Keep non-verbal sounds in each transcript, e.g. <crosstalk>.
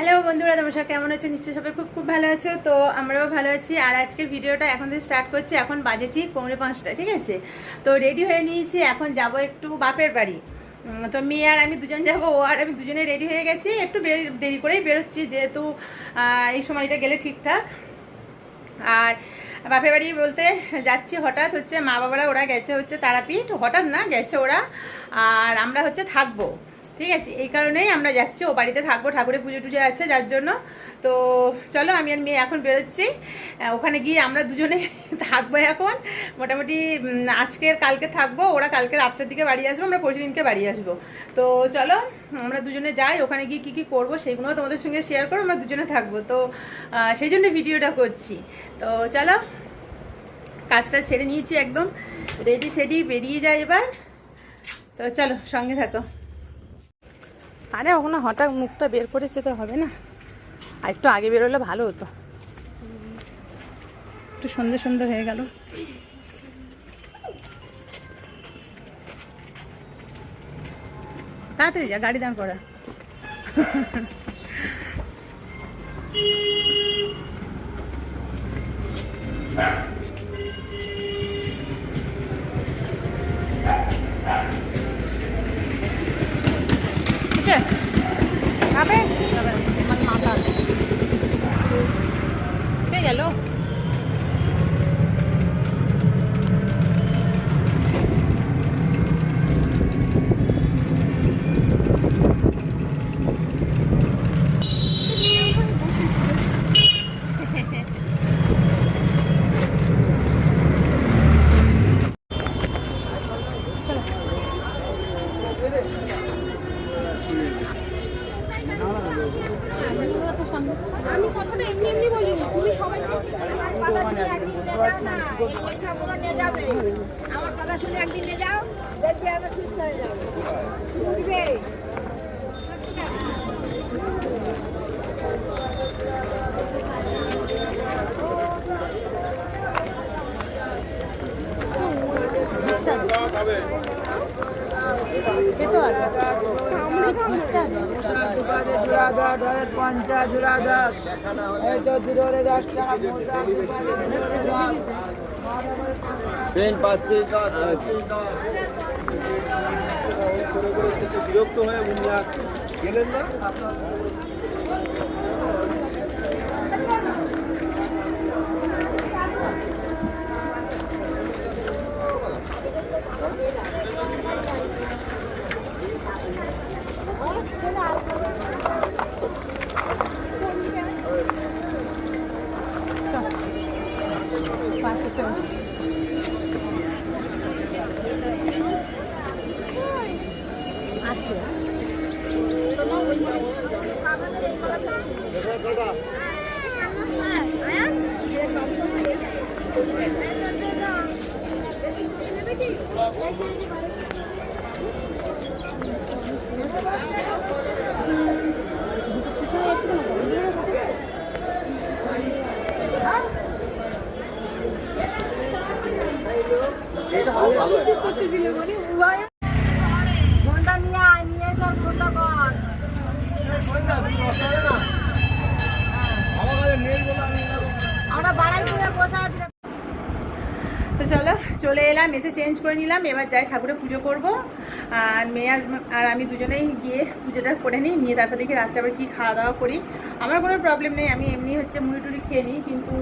Hello বন্ধুরা, তোমরা সব কেমন আছো? নিশ্চয়ই সবাই খুব খুব ভালো আছো। তো আমরাও ভালো আছি। আর আজকের ভিডিওটা এখন থেকে স্টার্ট করছি। এখন বাজে ঠিক পৌনে পাঁচটা ঠিক আছে? তো রেডি হয়ে নিয়েছি। এখন যাব একটু বাপের বাড়ি। তো মেয়ে আর আমি দুজন যাব, ও আর আমি দুজনে রেডি হয়ে গেছি। একটু দেরি করেই বেরোচ্ছি, যেহেতু এই সময়টা গেলে ঠিকঠাক। আর বাপের বাড়ি বলতে যাচ্ছি হঠাৎ হচ্ছে মা বাবারা ওরা গেছে হচ্ছে তারাপীঠ। হঠাৎ না, গেছে ওরা। আর আমরা হচ্ছে থাকব। ঠিক আছে, এই কারণেই আমরা যাচ্ছি, ও বাড়িতে থাকব, ঠাকুরের পুজো টুজো আছে যার জন্য। তো চলো আমি আর মেয়ে এখন বেরোচ্ছি। ওখানে গিয়ে আমরা দুজনে <laughs> থাকব এখন। মোটামুটি আজকের, কালকে থাকব, ওরা কালকে রাত্রের দিকে বাড়ি আসব, আমরা পরশু দিনকে বাড়ি আসব। তো চলো, আমরা দুজনে যাই, ওখানে গিয়ে কী কী করব সেগুলো তোমাদের সঙ্গে শেয়ার করো আমরা দুজনে থাকব। তো সেই জন্য ভিডিওটা করছি। তো চলো, কাজটা ছেড়ে নিয়েছি একদম রেডি সেডি বেরিয়ে যায় এবার। তো চলো, সঙ্গে থাকো। আরে, ওখানে হঠাৎ মুখটা বের করেছে তো হবে না। আর একটু আগে বেরোলে ভালো হতো। একটু সুন্দর সুন্দর হয়ে গেল। তাড়াতাড়ি যা, গাড়ি দাঁড় করা ঠিক আছে খাবে খাবে না। আমার মাথা কে গেল আমি কথাটা এমনি এমনি বলিনি তুমি সবাই আমার কথা শুনে একদিন নিয়ে যাও না পরীক্ষাগুলো নিয়ে যাবে। আমার কথা শুনে একদিন। পঞ্চাশ জোড়া দশ এই তো দুটোরে দশ টাকা ট্রেন পাচ্ছে বিরক্ত হয়ে উনি আর গেলেন না। আমরা বাড়াই করে বসে আছি। চলো এলাম, এসে চেঞ্জ করে নিলাম, এবার যাই ঠাকুরের পুজো করব। আর মেয়ে আর আমি দুজনেই গিয়ে পুজোটা করে নিই, নিয়ে তারপর দেখি রাত্রে আবার কী খাওয়া দাওয়া করি। আমার কোনো প্রবলেম নেই, আমি এমনি হচ্ছে মুড়ি টুড়ি খেয়ে নিই, কিন্তু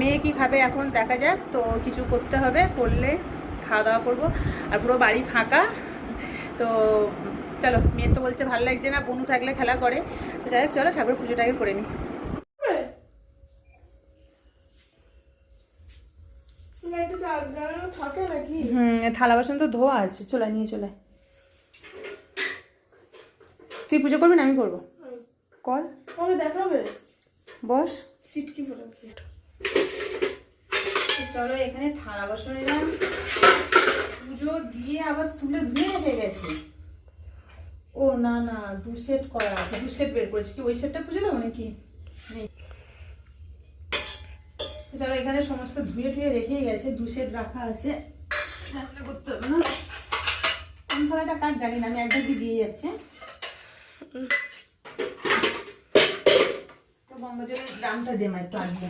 মেয়ে কী খাবে এখন দেখা যাক, তো কিছু করতে হবে, করলে খাওয়া দাওয়া করব। আর পুরো বাড়ি ফাঁকা, তো চলো, মেয়ের তো বলছে ভালো লাগছে না, বনু থাকলে খেলা করে। তো যাই হোক, চলো ঠাকুরের পুজোটাকে করে নিই। থাকে নাকি? হুম থালা বাসন তো ধোয়া আছে। চলে নিয়ে চলে। তুই পুজো করবি না? আমি করব। কর। কবে দেখাবে বস। সিট কি পড়েছে চলো এখানে থালা বাসন এলাম। পুজো দিয়ে আবার তুলে ধুয়ে রেখে গেছে। ও না না দু সেট করা আছে। দু সেট বের করেছি। কি ওই সেটটা পুজো দেবো নাকি নেই তো চলো এখানে সমস্ত ধুয়ে টুয়ে রেখেই গেছে, দু সেট রাখা আছে। ঝামেলা করতে হবে কোন থালাটা কার জানি না, আমি একবার দিয়ে যাচ্ছে। গঙ্গা জলের ড্রামটা দে মা একটু আনবে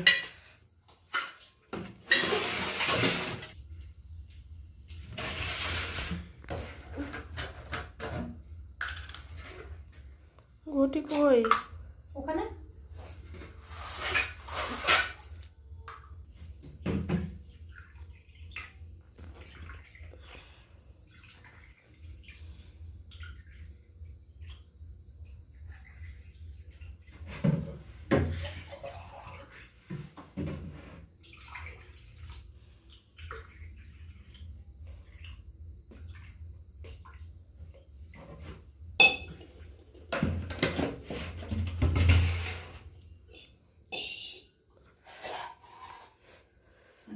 ঘটি কই ওখানে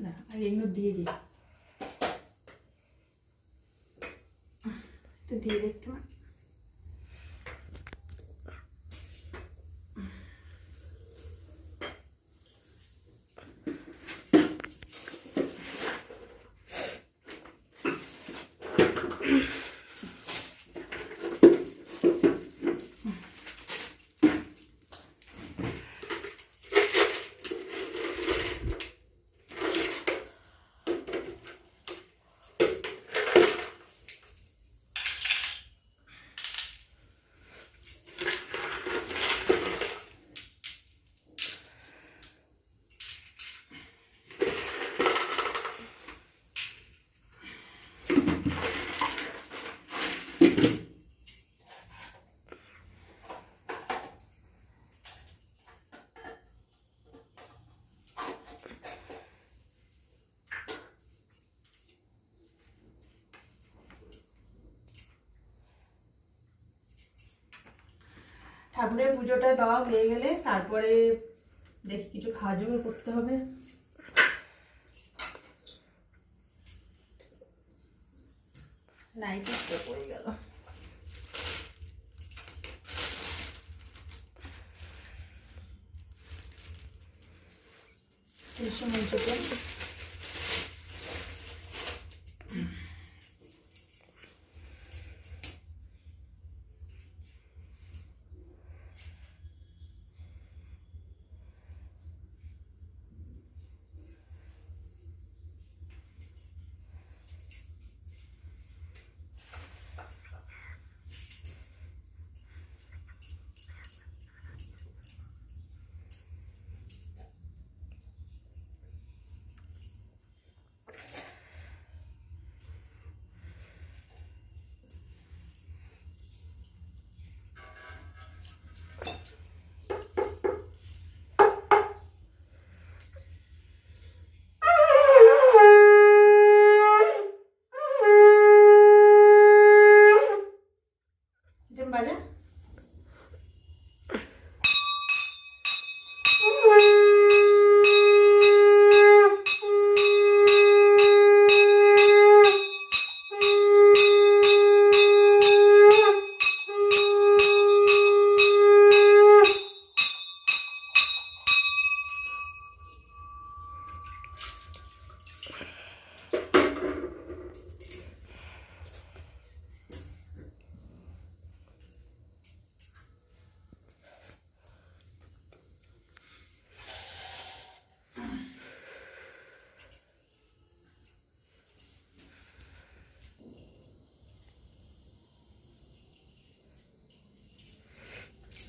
না আর এগুলো দিয়ে দিই। তো দিয়ে দে ঠাকুরের পুজোটা দেওয়া হয়ে গেলে তারপরে দেখি কিছু খাওয়া জোগাড় করতে হবে। লাইট পড়ে গেল। এটা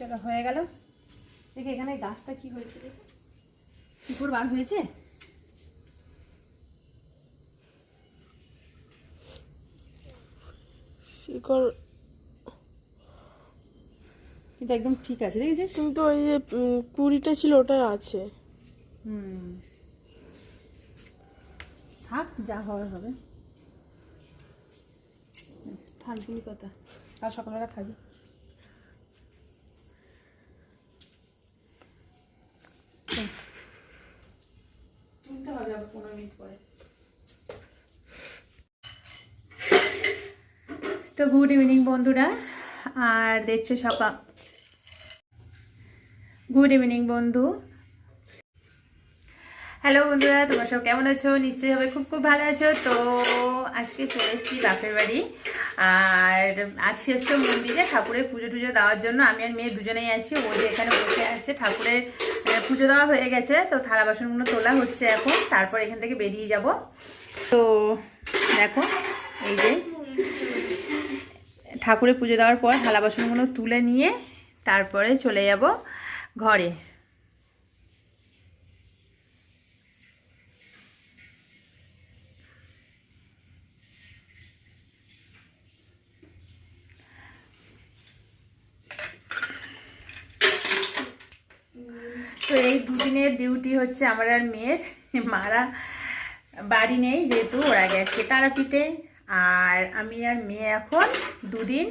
চলো হয়ে গেল। দেখি এখানে গাছটা কি হয়েছে দেখি। শিকড় বার হয়েছে? শিকড় কিন্তু একদম ঠিক আছে দেখেছিস? কিন্তু ওই যে কুড়িটা ছিল ওটা আছে। হুম। থাক যা হওয়ার হবে। থালগুলি কথা। আর সকালবেলা খাবি চল। তুলতে হবে আবার পনেরো মিনিট পরে তো গুড ইভিনিং বন্ধুরা, আর দেখছ সকাল গুড ইভিনিং বন্ধু। হ্যালো বন্ধুরা, তোমার সব কেমন আছো? নিশ্চয়ই হবে খুব খুব ভালো আছো। তো আজকে চলে এসেছি বাপের বাড়ি। আর আজকে হচ্ছে মন্দিরে ঠাকুরের পুজো টুজো দেওয়ার জন্য। আমি আর মেয়ে দুজনেই আছি। ও যে এখানে বসে আছে, ঠাকুরের পুজো দেওয়া হয়ে গেছে। তো থালা বাসনগুলো তোলা হচ্ছে এখন। তারপর এখান থেকে বেরিয়ে যাব। তো দেখো, এই যে ঠাকুরের পুজো দেওয়ার পর থালা বাসনগুলো তুলে নিয়ে তারপরে চলে যাব ঘরে। তো এই দুদিনের ডিউটি হচ্ছে আমার আর মেয়ের। মারা বাড়ি নেই যেহেতু ওরা গেছে তারাপীঠে। আর আমি আর মেয়ে এখন দুদিন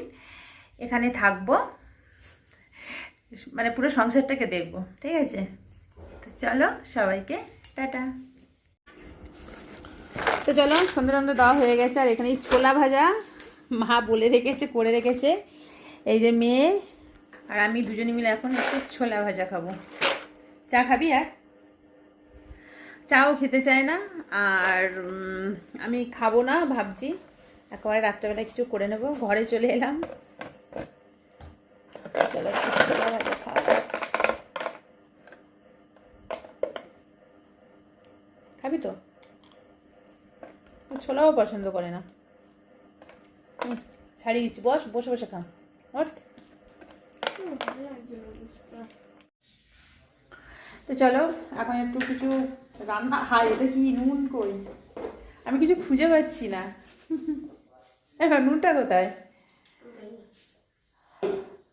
এখানে থাকব। মানে পুরো সংসারটাকে দেখব, ঠিক আছে? তো চলো সবাইকে, টাটা। তো চলো সন্ধ্যে দেওয়া হয়ে গেছে, আর এখানে ছোলা ভাজা মা বলে রেখেছে, করে রেখেছে। এই যে মেয়ে, আর আমি দুজনে মিলে এখন একটু ছোলা ভাজা খাব। চা খাবি আর? চাও খেতে চায় না, আর আমি খাব না, ভাবছি। একেবারে রাত্রেবেলা কিছু করে নেব। ঘরে চলে এলাম। চলো। খাবি তো? ছোলাও পছন্দ করে না। ছাড়িয়ে দিচ্ছি। বস, বসে বসে খা। তো চলো, এখন একটু কিছু রান্না। হাই এটা কি নুন কই? আমি কিছু খুঁজে পাচ্ছি না। এবার নুনটা কোথায়?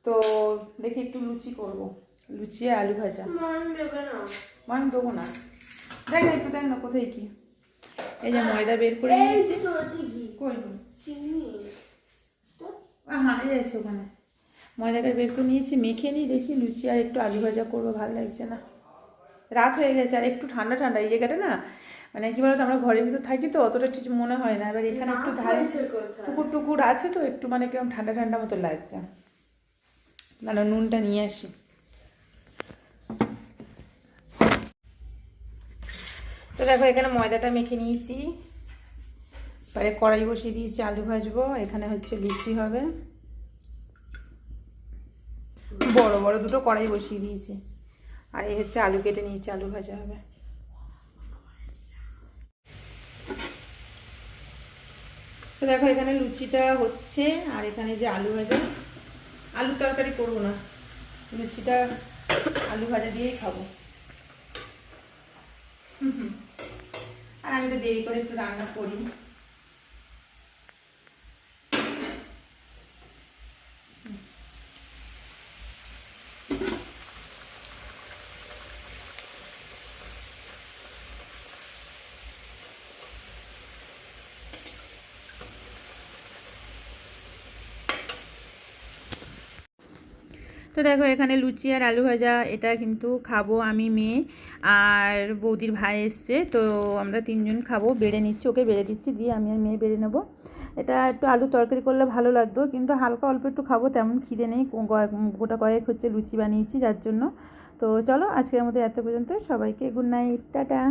তো দেখি একটু লুচি করব। লুচি আর আলু ভাজা। মান দেবো না। দেখ না একটু দেখ না কোথায় কি। এই যে ময়দা বের করে নিয়েছি। হ্যাঁ এই আছে ওখানে। ময়দাটা বের করে নিয়েছি মেখে নিই দেখি লুচি আর একটু আলু ভাজা করব ভালো লাগছে না। রাত হয়ে গেছে আর একটু ঠান্ডা ঠান্ডা এই জায়গাটা না মানে কি বলতো আমরা ঘরের ভিতর থাকি তো অতটা ঠিক মনে হয় না। এবার এখানে একটু ধারে পুকুর টুকুর আছে তো একটু মানে কীরকম ঠান্ডা ঠান্ডা মতো লাগছে। মানে নুনটা নিয়ে আসি। তো দেখো এখানে ময়দাটা মেখে নিয়েছি। পরে কড়াই বসিয়ে দিয়েছি আলু ভাজবো। এখানে হচ্ছে লুচি হবে। বড় বড় দুটো কড়াই বসিয়ে দিয়েছি। আর এই হচ্ছে আলু কেটে নিয়েছি আলু ভাজা হবে। তো দেখো এখানে লুচিটা হচ্ছে, আর এখানে যে আলু ভাজা আলু তরকারি করব না। লুচিটা আলু ভাজা দিয়েই খাব। আর আমি তো দেরি করে একটু রান্না করি। তো দেখো, এখানে লুচি আর আলু ভাজা, এটা কিন্তু খাব আমি মেয়ে আর বৌদির ভাই এসছে, তো আমরা তিনজন খাব, বেড়ে নিচ্ছি, ওকে বেড়ে দিচ্ছি, দিয়ে আমি আর মেয়ে বেড়ে নেব। এটা একটু আলু তরকারি করলে ভালো লাগতো, কিন্তু হালকা অল্প একটু খাব, তেমন খিদে নেই গোটা কয়েক হচ্ছে লুচি বানিয়েছি, যার জন্য। তো চলো, আজকের মতো এত পর্যন্ত, সবাইকে গুড নাইট টাটা।